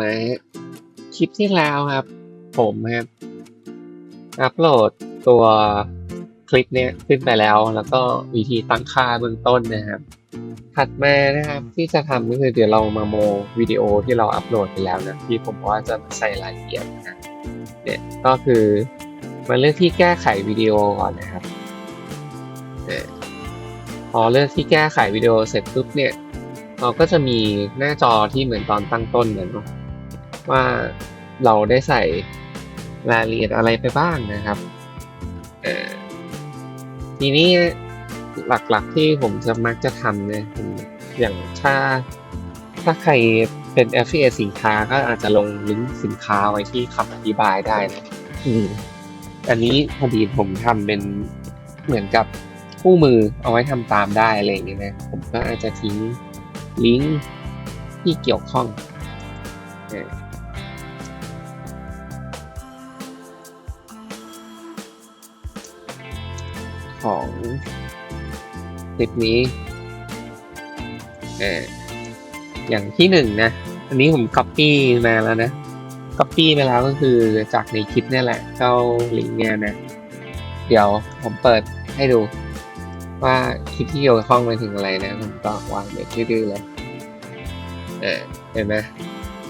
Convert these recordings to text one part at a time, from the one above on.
มาคลิปที่แล้วครับ ผมครับอัปโหลดตัวคลิปเนี้ยขึ้นไปแล้ว แล้วก็วิธีตั้งค่าเบื้องต้นนะครับ ถัดมานะครับที่จะทำก็คือเดี๋ยวเรามาโมวิดีโอที่เราอัปโหลดไปแล้วนะที่ผมว่าจะมาใส่รายละเอียดนะเนี่ยก็คือมาเลือกที่แก้ไขวิดีโอก่อนนะครับเนี่ยพอเลือกที่แก้ไขวิดีโอเสร็จปุ๊บเนี่ยเราก็จะมีหน้าจอที่เหมือนตอนตั้งต้นนะเนาะ ว่าเราได้ใส่รายละเอียดอะไรไปบ้างนะครับเอ่อทีนี้หลักๆที่ผมจะมักจะทำเนี่ยอย่างถ้าถ้าใครเป็น affiliate สินค้าก็อาจจะลงลิงก์สินค้าไว้ที่คำอธิบายได้นะอืมอันนี้พอดีผมทำเป็นเหมือนกับคู่มือเอาไว้ทำตามได้อะไรอย่างเงี้ยนะผมก็อาจจะทิ้งลิงก์ที่เกี่ยวข้อง ของคลิปนี้เอ่ออย่างที่หนึ่งนะ อันนี้ผม copy มาแล้วนะ copy มาแล้วก็คือจากในคลิปนี่แหละเจ้าลิงก์เนี่ยนะ เดี๋ยวผมเปิดให้ดู ว่าคลิปที่เกี่ยวข้องไปถึงอะไรนะ ผมก็วางไว้ดื้อเลยเออเห็นไหม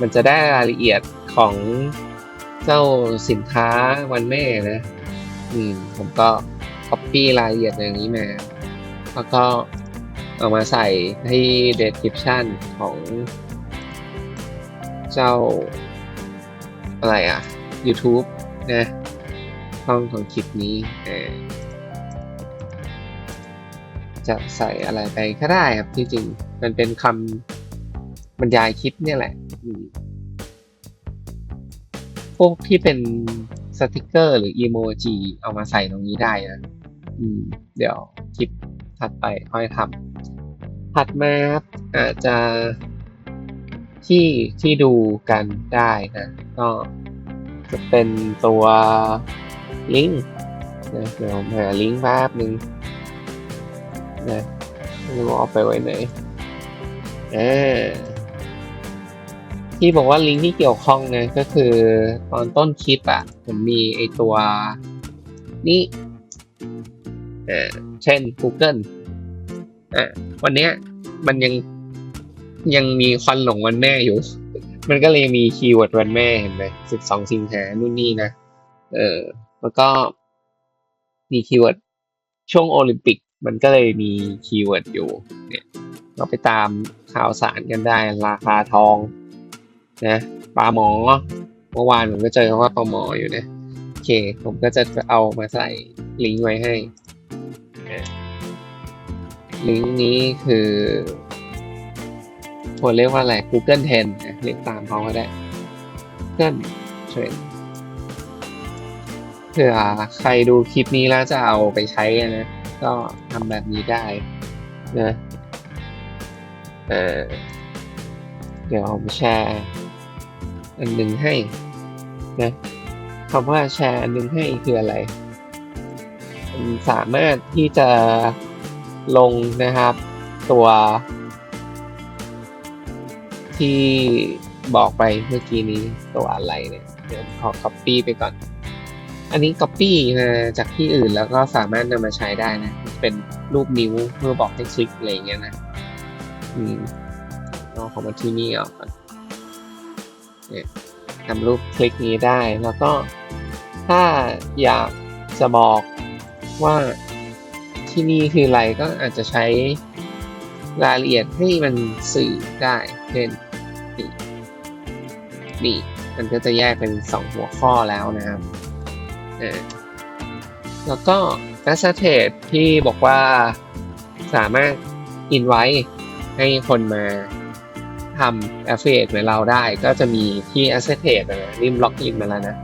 มันจะได้รายละเอียดของเจ้าสินค้าวันแม่นะ อืม ผมก็ copy รายละเอียดอย่างนี้มา แล้วก็เอามาใส่ที่ description ของเจ้า อะไรอะ YouTube นะช่องของคลิปนี้จะใส่อะไรไปก็ได้ครับที่จริงมันเป็นคำบรรยายคลิปเนี่ยแหละพวกที่เป็น สติกเกอร์หรืออีโมจิเอามาใส่ตรงนี้ได้นะอืมเดี๋ยวคลิปถัดไปค่อยทำถัดมาครับอาจจะที่ที่ดูกันได้นะก็จะเป็นตัวลิงก์นะเดี๋ยวผมหาลิงก์แป๊บนึงนะไม่รู้เอาไปไว้ไหนอ่า ที่บอกว่าลิงก์ที่เกี่ยวข้องนะก็คือตอนต้นคลิปอะผมมีไอตัวนี้อ่าเช่น Google อ่าวันเนี้ยมันยังยังมีควันหลงวันแม่อยู่ มันก็เลยมีคีย์เวิร์ดวันแม่เห็นไหมสิบสองสิงหานู่นนี่นะ เออ แล้วก็มีคีย์เวิร์ดช่วงโอลิมปิก มันก็เลยมีคีย์เวิร์ดอยู่ เนี่ย เราไปตามข่าวสารกันได้ ราคาทอง นะปลาหมอเมื่อวานผมก็เจอคำว่าปลาหมออยู่นะโอเค ผมก็จะเอามาใส่ลิงก์ไว้ให้ ลิงก์นี้คือควรเรียกว่าอะไร Google Trend นะเรียกตามเขาก็ได้ Google Trend เผื่อใครดูคลิปนี้แล้วจะเอาไปใช้นะ ก็ทำแบบนี้ได้นะเออเดี๋ยวผมแชร์ อันหนึ่งให้นะคำว่าแชร์อันหนึ่งให้คืออะไรสามารถที่จะลงนะครับ ตัว ที่บอกไปเมื่อกี้นี้ตัวอะไรเนี่ยเดี๋ยวขอ copy ไปก่อน อันนี้ copy มาจากที่อื่นแล้วก็สามารถนำมาใช้ได้นะ เป็นรูปนิ้วเพื่อบอกให้คลิกอะไรอย่างเงี้ยนะ อืมเอาของมาที่นี่ออกก่อน เนี่ยทำรูปคลิกนี้ได้ แล้วก็ถ้าอยากจะบอกว่าที่นี่คืออะไรก็อาจจะใช้รายละเอียดให้มันสื่อได้เช่นนี่นี่มันก็จะแยกเป็นสองหัวข้อแล้วนะครับแล้วก็ a s s t a t ที่บอกว่าสามารถ invite ให้คนมา ทำ affiliate เหมือนเราได้ ก็จะมีที่ a s s e t นะริมล็อกอินมาแล้วนะ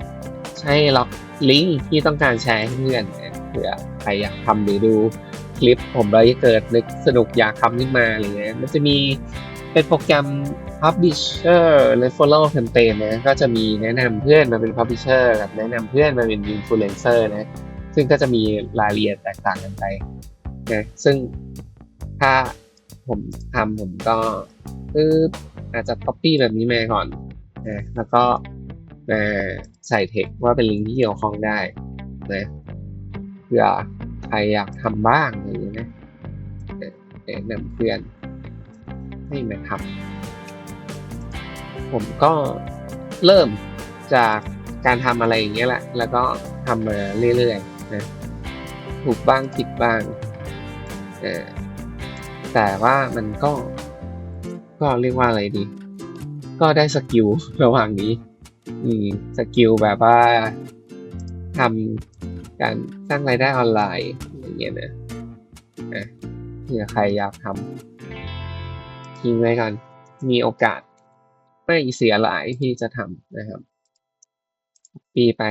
ใช้ล็อกลิงก์ที่ต้องการแชร์ให้เพื่อนเผื่อใครอยากทำหรือดูคลิปผมแล้วเกิดนึกสนุกอยากทำขึ้นมาอะไรเงี้ยมันจะมีเป็นโปรแกรม publisher และ follow campaign นะก็จะมีแนะนำเพื่อนมาเป็น publisher กับแนะนำเพื่อนมาเป็น influencer นะซึ่งก็จะมีรายละเอียดแตกต่างกันไปนะซึ่งถ้า ผมทำผมก็ปึ๊บอาจจะ copy แบบนี้มาก่อนนะแล้วก็มาใส่เทคว่าเป็นลิงก์ที่เกี่ยวข้องได้นะเผื่อใครอยากทำบ้างอะไรอย่างเงี้ยนะนะแนะนำเพื่อนให้มาทำผมก็เริ่มจากการทำอะไรอย่างเงี้ยแหละ แล้วก็ทำมาเรื่อยๆนะถูกบ้างผิดบ้างเออ แต่ว่ามันก็ ก็เรียกว่าอะไรดี ก็ได้สกิลระหว่างนี้ อืม สกิลแบบว่าทำการสร้างรายได้ออนไลน์อย่างเงี้ยนะนะเผื่อใครอยากทำทิ้งไว้ก่อนมีโอกาส ไม่เสียหลายที่จะทำนะครับ ปีไป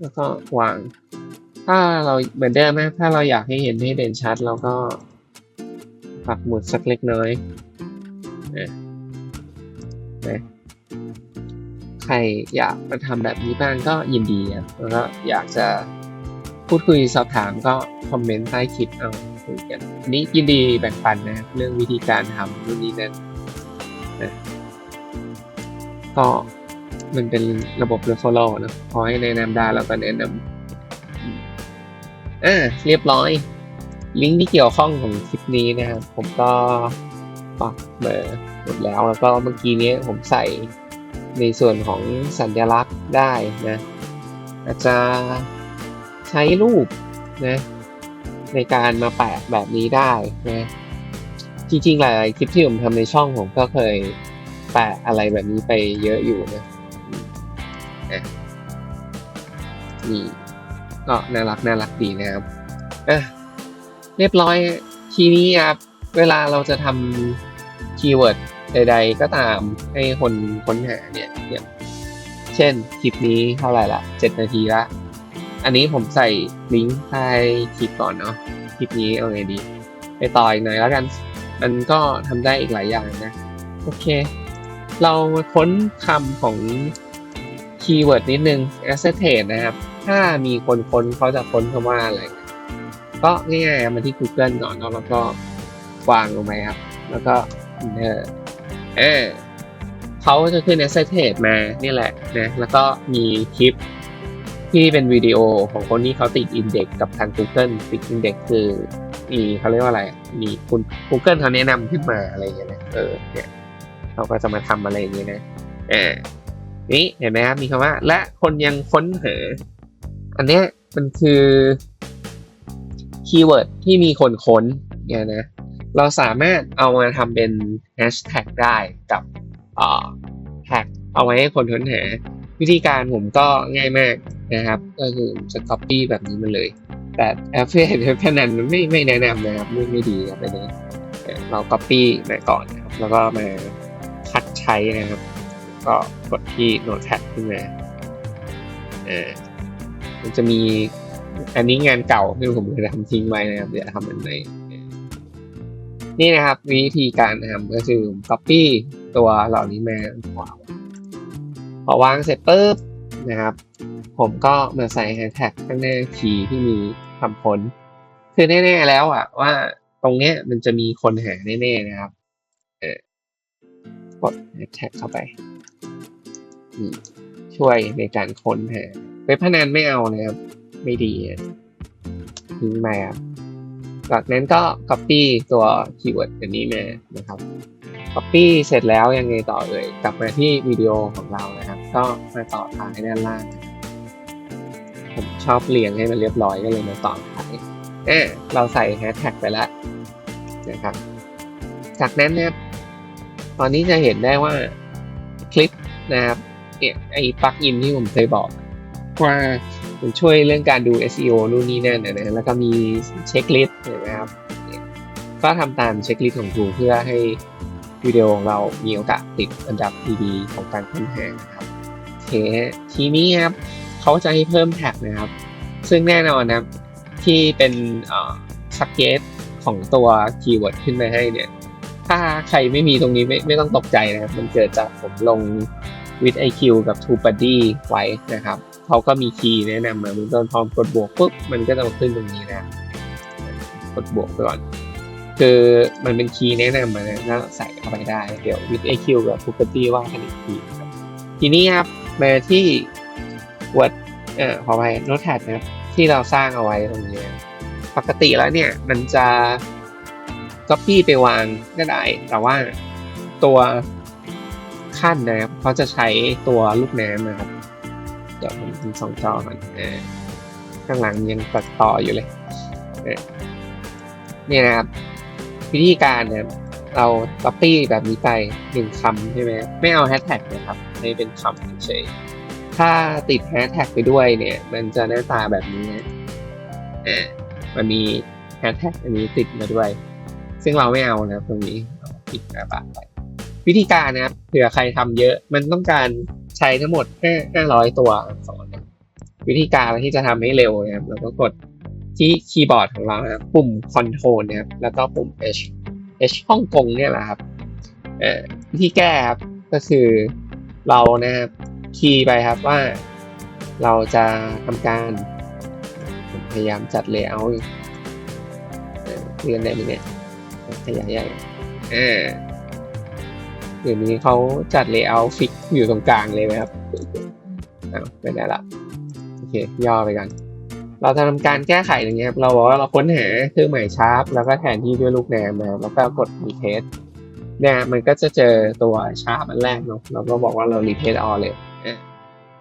แล้วก็วาง ถ้าเราเหมือนเดิมนะถ้าเราอยากให้เห็นให้เด่นชัดเราก็ ปักหมุดสักเล็กน้อยนะนะใครอยากมาทำแบบนี้บ้างก็ยินดีครับแล้วก็อยากจะพูดคุยสอบถามก็คอมเมนต์ใต้คลิปเอาคุยกันอันนี้ยินดีแบ่งปันนะครับเรื่องวิธีการทำนู่นนี่นั่นนะก็มันเป็นระบบ referral นะพอให้แนะนำได้แล้วก็แนะนำอ่าเรียบร้อย ลิงก์ที่เกี่ยวข้องของคลิปนี้นะครับ ผมก็ปักเบอร์หมดแล้วแล้วก็เมื่อกี้นี้ผมใส่ในส่วนของสัญลักษณ์ได้นะอาจจะใช้รูปนะในการมาแปะแบบนี้ได้นะจริงๆ หลายๆคลิปที่ผมทำในช่องผมก็เคยแปะอะไรแบบนี้ไปเยอะอยู่นะอะนี่ก็น่ารักน่ารักดีนะครับอะ เรียบร้อยทีนี้ครับเวลาเราจะทำคีย์เวิร์ดใด ๆ ก็ตามให้คนค้นหาเนี่ยอย่างเช่นคลิปนี้เท่าไหร่ละเจ็ดนาทีละ อันนี้ผมใส่ลิงก์ใต้คลิปก่อนเนาะคลิปนี้เอาไงดี ไปต่ออีกหน่อยแล้วกัน มันก็ทำได้อีกหลายอย่างนะ โอเค เราค้นคำของคีย์เวิร์ดนิดนึง asserted นะครับ ถ้ามีคนค้นเขาจะค้นคำว่าอะไร ก็ง่ายๆมาที่ Google ก่อนเนาะแล้วก็วางลงไปครับ แล้วก็ enter เออเขาจะขึ้น asserted มานี่แหละนะแล้วก็มีคลิปที่เป็นวิดีโอของคนที่เขาติดอินเด็กกับทาง Google ติดอินเด็กคือมีเขาเรียกว่าอะไร มีคุณ Google เขาแนะนำขึ้นมาอะไรอย่างเงี้ยนะเออเนี่ยเขาก็จะมาทำอะไรอย่างเงี้ยนะอ่านี่เห็นไหมครับมีคำว่า และคนยังค้นหาอันเนี้ยมันคือ คีย์เวิร์ดที่มีคนค้นเนี่ยนะเราสามารถเอามาทำเป็นแฮชแท็กได้กับแท็กเอาไว้ให้คนค้นหา วิธีการผมก็ง่ายมากนะครับ ก็คือจะ copy แบบนี้มาเลย แต่แอปเปิลพนันไม่ไม่แนะนำนะครับไม่ไม่ดีครับอันนี้เรา copy มาก่อนนะครับ แล้วก็มาคัดใช้นะครับ ก็กดที่ notepad ขึ้นมาอ่ามันจะมี อันนี้งานเก่าที่ผมเคยทำทิ้งไว้นะครับเดี๋ยวทำอันไหนนี่นะครับ วิธีการทำก็คือ copy ตัวเหล่านี้มาวาพอวางเสร็จปุ๊บนะครับ ผมก็มาใส่แฮชแท็กข้างหน้าคีย์ที่มีคำค้นคือแน่ๆแล้วอะว่าตรงเนี้ยมันจะมีคนหาแน่ๆนะครับเออกดแฮชแท็กเข้าไป ช่วยในการค้นหาเว็บพนันไม่เอานะครับ ไม่ดีทิ้งไปครับจากนั้นก็ copy ตัวคีย์เวิร์ดอันนี้มานะครับ copy เสร็จแล้วยังไงต่อเลยกลับมาที่วิดีโอของเรานะครับ ก็มาต่อท้ายด้านล่าง ผมชอบเรียงให้มันเรียบร้อยก็เลยมาต่อท้ายเออเราใส่แฮชแท็กไปแล้วนะครับ จากนั้นนะครับตอนนี้จะเห็นได้ว่าคลิปนะครับเนี่ยไอ้ปลั๊กอินที่ผมเคยบอกว่า มันช่วยเรื่องการดู SEO นู่นนี่นั่นนะแล้วก็มีเช็คลิสต์นะครับ ก็ทำตามเช็คลิสต์ของ Google เพื่อให้วิดีโอของเรามีโอกาสติดอันดับดีๆของการค้นหานะครับโอเคทีนี้ครับเขาจะให้เพิ่มแท็กนะครับ ซึ่งแน่นอนนะครับที่เป็นสักเกตของตัวคีย์เวิร์ดขึ้นมาให้เนี่ย ถ้าใครไม่มีตรงนี้ไม่ไม่ต้องตกใจนะครับ มันเกิดจากผมลง with IQ กับ TrueBuddy ไว้นะครับ เขาก็มีคีย์แนะนำมาเบื้องต้นพร้อมกดบวกปุ๊บมันก็จะมาขึ้นตรงนี้นะกดบวกไปก่อน คือมันเป็นคีย์แนะนำมานะก็ใส่เข้าไปได้ เดี๋ยว with IQ กับ TrueBuddy ว่ากันอีกทีครับทีนี้ครับมาที่ Word เอ่อขอไปโน้ตแท็นะครับที่เราสร้างเอาไว้ตรงนี้ปกติแล้วเนี่ยมันจะ copy ไปวางก็ได้ แต่ว่าตัวขั้นนะครับเขาจะใช้ตัวลูกน้ำนะครับ ดี๋ยวผมทำสองจอก่อนข้างหลังยังตัดต่ออยู่เลยเนี่ยนะครับวิธีการเนะครับเรา copy แบบนี้ไปหนึ่งคำใช่ไหมไม่เอาแฮชแท็กนะครับให้เป็นคำเฉยถ้าติดแฮชแท็กไปด้วยเนี่ย มันจะหน้าตาแบบนี้นะอ่ามันมีแฮชแท็กอันนี้ติดมาด้วย ซึ่งเราไม่เอานะตรงนี้ปิดหน้าบานไปวิธีการนะครับเผื่อใครทำเยอะมันต้องการ ใช้ทั้งหมดแค่ห้าร้อยตัวอักษรนวิธีการที่จะทำให้เร็วนะครับเราก็กดที่คีย์บอร์ดของเรานะครับปุ่ม control นะครับแล้วก็ปุ่ม H H ฮ่องกงเนี่ยแหละครับวิธีแก้ครับก็คือเรานะครับคีย์ไปครับว่าเราจะทำการ พยายามจัดเลเยอร์เอ่อเรียนได้ไหมเนี่ยขยายใหญ่อ่า เดี๋ยวนี้เขาจัดเลเยอร์ฟิกอยู่ตรงกลางเลยไหมครับอ้าวไม่ได้ละโอเคย่อไปกัน เราทำการแก้ไขอย่างเงี้ยครับเราบอกว่าเราค้นหาเครื่องหมายชาร์ปแล้วก็แทนที่ด้วยลูกแนมนะครับแล้วก็กด replace เนี่ยมันก็จะเจอตัวชาร์ปอันแรกเนาะเราก็บอกว่าเรา replace all เลย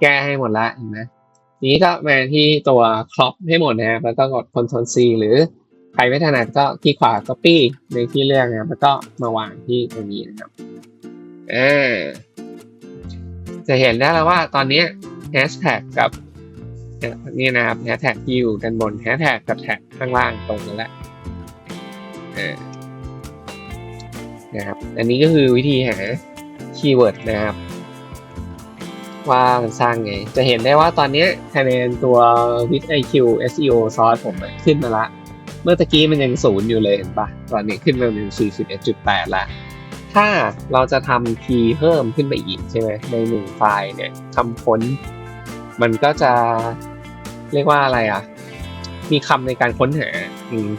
แก้ให้หมดละเห็นไหมทีนี้ก็มาที่ตัว crop ให้หมดนะครับแล้วก็กด Ctrl C หรือใครไม่ถนัดก็คลิกขวา copy ในที่เลือกนะครับแล้วก็มาวางที่ตรงนี้นะครับ อ่าจะเห็นได้แล้วว่าตอนนี้ hashtag กับนี่นะครับแฮชแท็กที่อยู่ด้านบนแฮชแท็กกับแท็กข้างล่างตรงกันแล้วนะครับ อันนี้ก็คือวิธีหาคีย์เวิร์ดนะครับ ว่ามันสร้างไง จะเห็นได้ว่าตอนนี้คะแนนตัว with IQ SEO ซอสผมขึ้นมาละ เมื่อตะกี้มันยังศูนย์อยู่เลยเห็นปะตอนนี้ขึ้นมาเป็น41.8ละ ถ้าเราจะทำคีย์เพิ่มขึ้นไปอีกใช่ไหมในหนึ่งไฟล์เนี่ยคำค้น มันก็จะเรียกว่าอะไรอะ มีคำในการค้นหา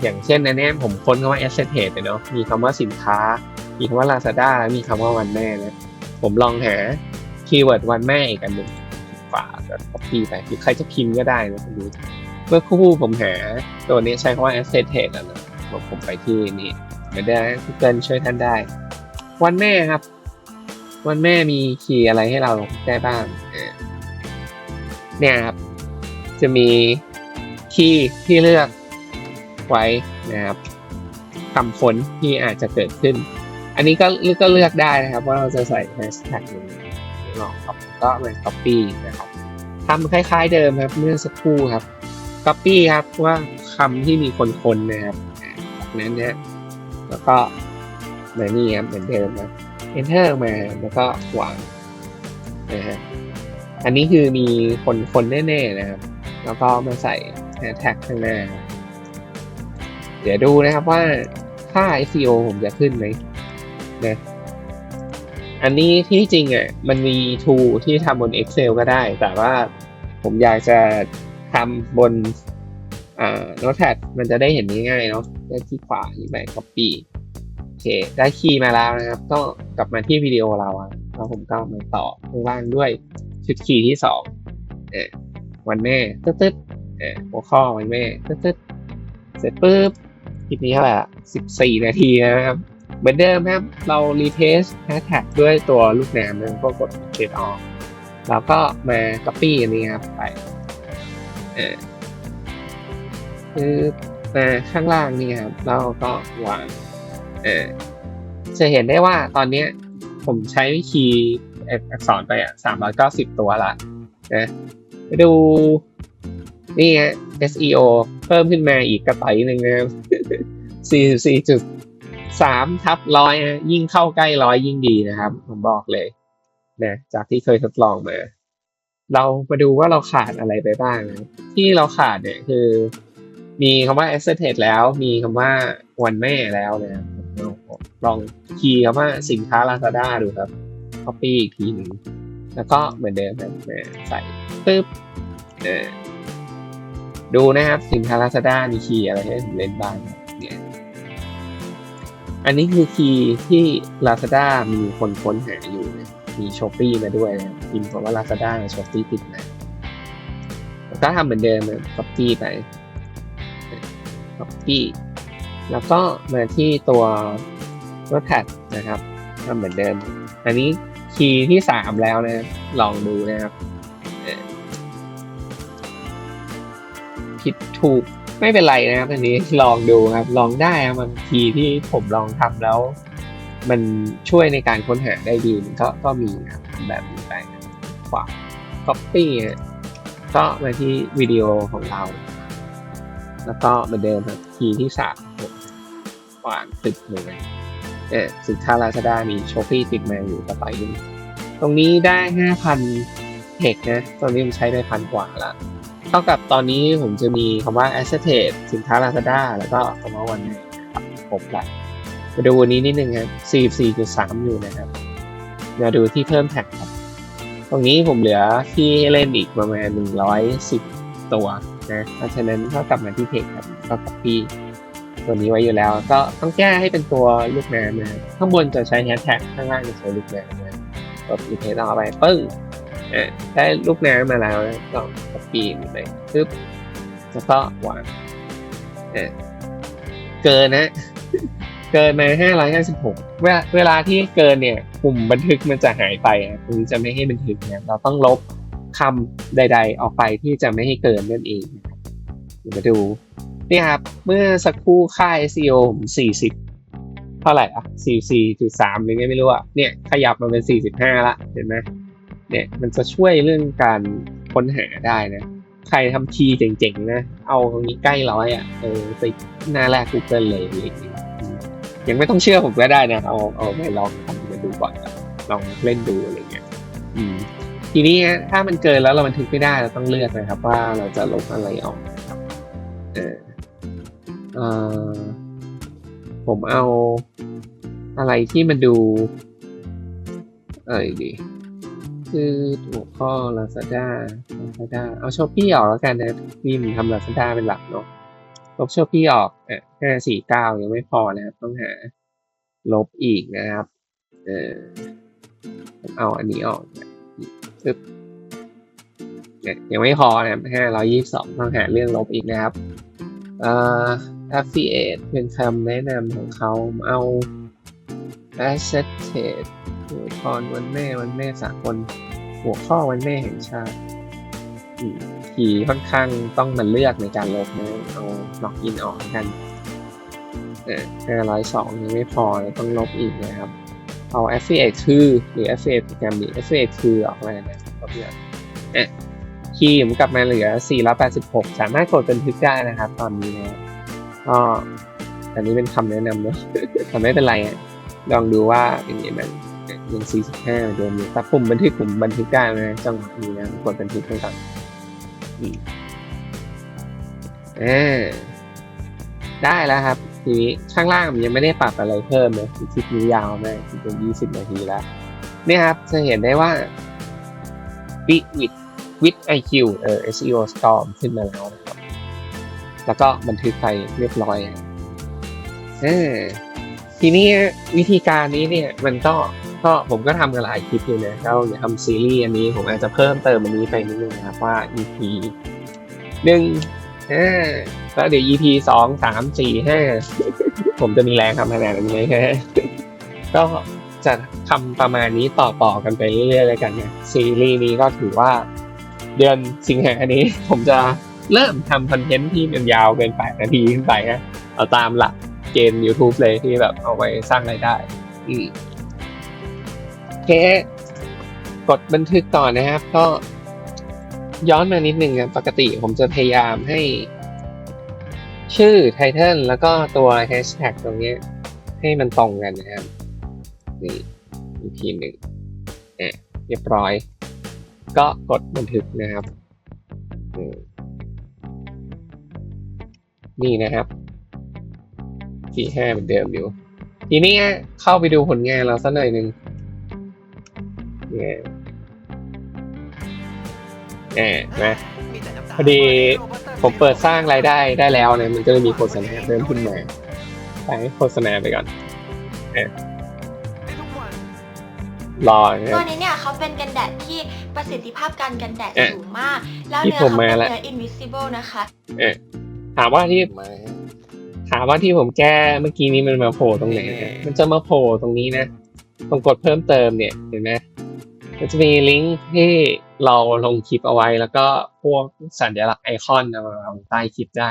อย่างเช่นในนี้ผมค้นคำว่า asset head เนาะมีคำว่าสินค้า มีคำว่า Lazada และมีคำว่าวันแม่นะผมลองหาคีย์เวิร์ดวันแม่อีกอันหนึ่งฝาก็ copy ไปหรือใครจะพิมพ์ก็ได้นะดูเมื่อคู่ผมหาตัวนี้ใช้คำว่า asset head แล้วนะผมไปที่นี่ไม่ได้ Google ช่วยท่านได้ วันแม่ครับ วันแม่มีคีย์อะไรให้เราได้บ้าง เนี่ยครับ จะมีคีย์ที่เลือกไว้นะครับคำค้นที่อาจจะเกิดขึ้น อันนี้ก็ก็เลือกได้นะครับ ว่าเราจะใส่แฮชแท็กหรือลองครับก็เป็น copy นะครับทำคล้าย ๆ เดิมครับเมื่อสักครู่ครับ copy ครับว่าคำที่มีคนคนนะครับจากนั้นเนี่ยแล้วก็ มานี่ครับเหมือนเดิมนะ enter มาแล้วก็วางนะฮะอันนี้คือมีคนคนแน่ๆนะครับ แล้วก็มาใส่แท็กข้างหน้า เดี๋ยวดูนะครับว่าค่า SEO ผมจะขึ้นไหมนะอันนี้ที่จริงอะมันมี tool ที่ทำบน Excel ก็ได้ แต่ว่าผมอยากจะทำบนอ่า Notepad มันจะได้เห็นง่ายๆเนาะได้ที่ขวาที่ไป copy เค ได้คีย์มาแล้วนะครับ ก็กลับมาที่วิดีโอเราแล้วผมก็มาต่อข้างล่างด้วยชุดคีย์ที่สองเออวันแม่ตึ๊ดตึ๊ดเออหัวข้อวันแม่ตึ๊ดตึ๊ดเสร็จปุ๊บคลิปนี้เท่าไหร่สิบสี่นาทีนะครับ เหมือนเดิมครับ เรารีเทสแฮชแท็กด้วยตัวลูกแหนมแล้วก็กดเชดออก แล้วก็มา copy อันนี้ครับไปเออคือมาข้างล่างนี่ครับแล้วก็วาง เออจะเห็นได้ว่าตอนนี้ผมใช้คีย์อักษรไปอะสามร้อยเก้าสิบตัวละนะไปดูนี่ฮะ SEO เพิ่มขึ้นมาอีกกระไตหนึ่งนะสี่สิบสี่จุดสามทับร้อยยิ่งเข้าใกล้ร้อยยิ่งดีนะครับ ผมบอกเลยนะจากที่เคยทดลองมา เรามาดูว่าเราขาดอะไรไปบ้างนะที่เราขาดเนี่ยคือ มีคำว่า asset แล้ว มีคำว่าวันแม่แล้วนะครับ ลองคีย์คำว่าสินค้า Lazada ดูครับ copy อีกทีหนึ่งแล้วก็เหมือนเดิมนะใส่ปึ๊บดูนะครับสินค้า Lazada มีคีย์อะไรให้ผมเล่นบ้างเนี่ยอันนี้คือคีย์ที่ Lazada มีคนค้นหาอยู่นะมีช้อปปี้มาด้วยนะพิมพ์คำว่า Lazada ช้อปปี้ติดมาก็ทำเหมือนเดิมก๊อปปี้ไปก๊อปปี้ แล้วก็มาที่ตัวรถแพดนะครับทำเหมือนเดิม อันนี้คีย์ที่สามแล้วนะลองดูนะครับผิดถูกไม่เป็นไรนะครับอันนี้ลองดูครับ ลองได้ครับมันคีย์ที่ผมลองทำแล้ว มันช่วยในการค้นหาได้ดีมันก็ก็มีครับแบบนี้ไปขวา copy ก็มาที่วิดีโอของเรา แล้วก็เหมือนเดิมครับคีย์ที่สาม ขวานตึกหมือนกันเออสินค้าลาซาดามีโชฟี่ติดมาอยู่กระต่อยหนึงตรงนี้ได้ห้าพันเทคนะตอนนี้มันใช้ได้พันกว่าละเท่ากับตอนนี้ผมจะมีคำว่า asset สินค้า Lazada แล้วก็คำว่าวันนนะครับละมาดูวันนี้นิดนึงครับ44.3 อยู่นะครับมาดูที่เพิ่มแท็กครับ ตรงนี้ผมเหลือที่เล่นอีกประมาณ 110 ตัวนะเพราะฉะนั้นก็กลับมาที่เพจครับก็ copy ตัวนี้ไว้อยู่แล้ว ก็ต้องแก้ให้เป็นตัวลูกน้ำนะข้างบนจะใช้แฮชแท็กข้างล่างจะใช้ลูกน้ำนะกดอีเพจต่อไปปึ้งได้ลูกน้ำมาแล้วก็ copy นี่ไปปึ๊บแล้วก็วางเกินนะ เกินมา556เวลาเวลาที่เกินเนี่ยปุ่มบันทึกมันจะหายไปอะตรงนี้จะไม่ให้บันทึกนะเราต้องลบคำใด ๆ ออกไปที่จะไม่ให้เกินนั่นเองมาดู นี่ครับ เมื่อสักครู่ค่า SEO ผม40 เท่าไหร่อะ44.3หรือไงไม่รู้อะเนี่ย ขยับมาเป็น 45 ละเห็นไหมเนี่ยมันจะช่วยเรื่องการค้นหาได้นะ ใครทำทีเจ๋งๆนะ เอาตรงนี้ใกล้ร้อยอะเออติดหน้าแรก Google เลยอะไรอย่างเงี้ยยังไม่ต้องเชื่อผมก็ได้นะ เอาเอาไปลองทำกันดูก่อนครับลองเล่นดูอะไรเงี้ยอืมทีนี้ถ้ามันเกินแล้วเราบันทึกไม่ได้เราต้องเลือกนะครับ ว่าเราจะลบอะไรออกเออ เออผมเอาอะไรที่มันดู เอ้ยดีคือหัวข้อ Lazada Lazada เอา Shopee ออกแล้วกันนะนี่ผมทำ Lazada เป็นหลักเนาะลบ Shopee ออกอะห้าสี่เก้ายังไม่พอนะครับ ต้องหาลบอีกนะครับ เออผมเอาอันนี้ออกเนี่ยปึ๊บเนี่ยยังไม่พอนะครับห้าร้อยี่สิบสองต้องหาเรื่องลบอีกนะครับ เอ่อ affiliate เป็นคำแนะนำของเขาเอา asset trade อวยพรวันแม่วันแม่สากลหัวข้อวันแม่แห่งชาติขี่ค่อนข้างต้องมาเลือกในการลบนะเอาล็อกอินออกกันเออห้าร้อยสองยังไม่พอต้องลบอีกนะครับ เอา affiliate คือหรือ affiliate โปรแกรมนี้ affiliate คือออกมานะก็เพื่อเอะคีย์ผมกลับมาเหลือ 486 สามารถกดบันทึกได้นะครับ ตอนนี้นะ ก็อันนี้เป็นคำแนะนำเนะแต่ไม่เป็นไรอะลองดูว่าเป็นยังไงบ้างยัง 45เดิมอยู่แต่ปุ่มบันทึกผมบันทึกได้นะจังหวะนี้นะกดบันทึกไปก่อนอืมอ่าได้แล้วครับ ทีนี้ข้างล่างยังไม่ได้ปรับอะไรเพิ่มเลยคลิปนี้ยาวมากเป็น20 นาทีแล้วนี่ครับ จะเห็นได้ว่า with with with IQ เออ SEO Storm ขึ้นมาแล้วนะครับ แล้วก็บันทึกไปเรียบร้อยอะเออทีนี้วิธีการนี้เนี่ยมันก็ก็ผมก็ทำกันหลายคลิปอยู่นะเราอยากทำซีรีส์อันนี้ผมอาจจะเพิ่มเติมอันนี้ไปนิดนึงนะครับว่า EP หนึ่งอ่าแล้วเดี๋ยว EP สองสามสี่ห้าผมจะมีแรงทำขนาดนั้ไหมฮะก็จะทำประมาณนี้ต่อต่อๆกันไปเรื่อยๆเลยกันนะซีรีส์นี้ก็ถือว่า เดือนสิงหานี้ผมจะ เริ่มทำคอนเทนต์ที่มันยาวเกินแปดนาทีขึ้นไปนะเอาตามหลักเกม YouTube เลยที่แบบเอาไว้สร้างรายได้ อืมโอเคกดบันทึกต่อนะครับ ก็ย้อนมานิดนึงครับปกติผมจะพยายามให้ ชื่อไทเทลแล้วก็ตัวแฮชแท็กตรงเนี้ยให้มันตรงกันนะครับ นี่อีกทีหนึ่งอะเรียบร้อย ก็กดบันทึกนะครับอืม นี่นะครับสี่ห้าเหมือนเดิมอยู่ ทีนี้เข้าไปดูผลงานเราสักหน่อยหนึ่งเนี่ยแหมนะพอดีผมเปิดสร้างรายได้ได้แล้วเนี่ยมันก็เลยมีโฆษณาเริ่มขึ้นมาไปโฆษณาไปก่อนรอนะคตัรัวบนี้เนี่ยเขาเป็นกันแดดที่ประสิทธิภาพการกันแดดอะสูงมาก แล้วที่เนื้อผมเขาเป็นมาแล้วเนื้อ invisible นะคะ ถามว่าที่มาถามว่าที่ผมแก้เมื่อกี้นี้มันมาโผล่ตรงไหนนะมันจะมาโผล่ตรงนี้นะตรงกดเพิ่มเติมเนี่ยเห็นไหมมันจะมีลิงก์ที่เราลงคลิปเอาไว้ แล้วก็พวกสัญลักษณ์ไอคอนเอามาลงใต้คลิปได้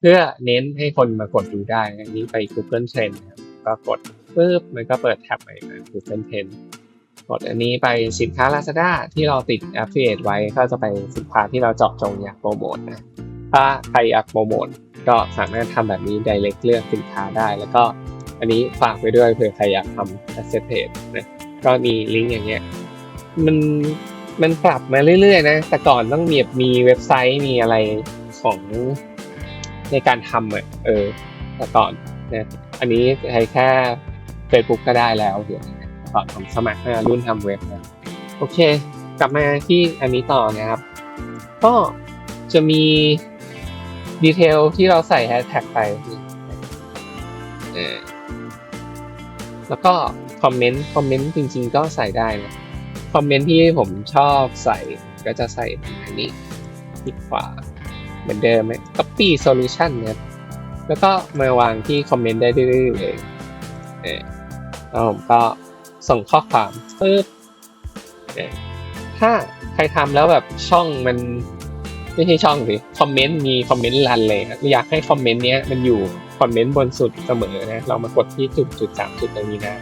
เพื่อเน้นให้คนมากดดูได้อันนี้ไป Google Trend นะครับก็กดปุ๊บมันก็เปิดแท็บใหม่มา Google Trend กดอันนี้ไปสินค้า Lazada ที่เราติด Affiliate ไว้ก็จะไปสินค้าที่เราเจาะจงอยากโปรโมทนะ ถ้าใครอยากโปรโมทก็สามารถทำแบบนี้ direct เลือกสินค้าได้ แล้วก็อันนี้ฝากไปด้วยเผื่อใครอยากทำ asset page นะก็มีลิงก์อย่างเงี้ยมันมันปรับมาเรื่อยๆนะแต่ก่อนต้องมีมีเว็บไซต์มีอะไรของในการทำอะเออแต่ก่อนนะอันนี้ใช้แค่ Facebook ก็ได้แล้วเดี๋ยวก่อนผมสมัครรุ่นทำเว็บนะโอเค กลับมาที่อันนี้ต่อนะครับ ก็จะมี ดีเทลที่เราใส่แฮชแท็กไปเออแล้วก็คอมเมนต์คอมเมนต์จริง ๆ ก็ใส่ได้นะคอมเมนต์ที่ผมชอบใส่ก็จะใส่ประมาณนี้คลิกขวาเหมือนเดิมไหม copy solution นะครับแล้วก็มาวางที่คอมเมนต์ได้เรื่อยๆเลยเออแล้วผมก็ส่งข้อความปึ๊บเออถ้าใครทำแล้วแบบช่องมัน ไม่ใช่ช่องสิคอมเมนต์มีคอมเมนต์รันเลยครับอยากให้คอมเมนต์เนี้ยมันอยู่คอมเมนต์บนสุดเสมอนะเรามากดที่จุดจุดสามจุดตรงนี้นะ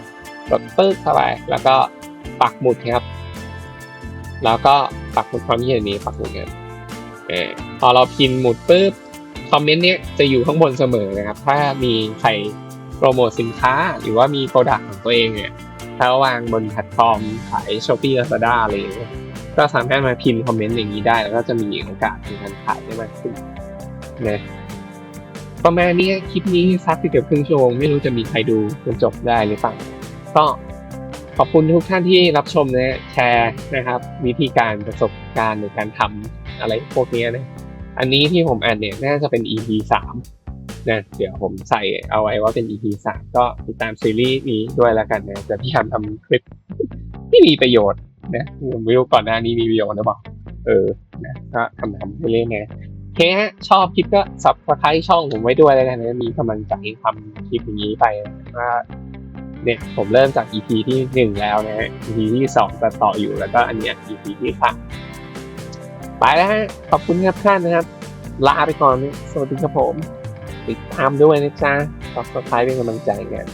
กดปึ๊บเข้าไปแล้วก็ปักหมุดครับ แล้วก็ปักหมุดความคิดเห็นนี้ปักหมุดเนี่ยเออพอเราพิมพ์หมุดปุ๊บคอมเมนต์เนี้ยจะอยู่ข้างบนเสมอนะครับ ถ้ามีใครโปรโมทสินค้าหรือว่ามีโปรดักต์ของตัวเองเนี่ยถ้าวางบนแพลตฟอร์มขาย Shopee Lazada อะไรอย่างเงี้ย ก็สามารถมาพิมพ์คอมเมนต์อย่างนี้ได้ แล้วก็จะมีโอกาสในการขายได้มากขึ้นนะประมาณนี้คลิปนี้ซักเกือบครึ่งชั่วโมงไม่รู้จะมีใครดูจนจบได้หรือเปล่าก็ขอบคุณทุกท่านที่รับชมนะแชร์นะครับ วิธีการประสบการณ์ในการทำอะไรพวกนี้นะอันนี้ที่ผมอ่านเนี่ยน่าจะเป็น EP สามนะเดี๋ยวผมใส่เอาไว้ว่าเป็น EP สามก็ติดตามซีรีส์นี้ด้วยแล้วกันนะจะพยายามทำคลิปที่มีประโยชน์ นะผมไม่รู้ก่อนหน้านี้มีประโยชน์หรือเปล่าเออนะก็ทำทำไปเรื่อยนะโอเคฮะชอบคลิปก็ subscribe ช่องผมไว้ด้วยแล้วกันนะมีกำลังใจทำคลิปอย่างนี้ไปว่าเนี่ยผมเริ่มจาก EP ที่หนึ่งแล้วนะฮะ EP ที่สองจะต่ออยู่แล้วก็อันเนี้ย EP ที่สามไปแล้วฮะขอบคุณครับท่านนะครับ ลาไปก่อนนะสวัสดีครับผม ติดตามด้วยนะจ๊ะขอบสไครเป็นกำลังใจกัน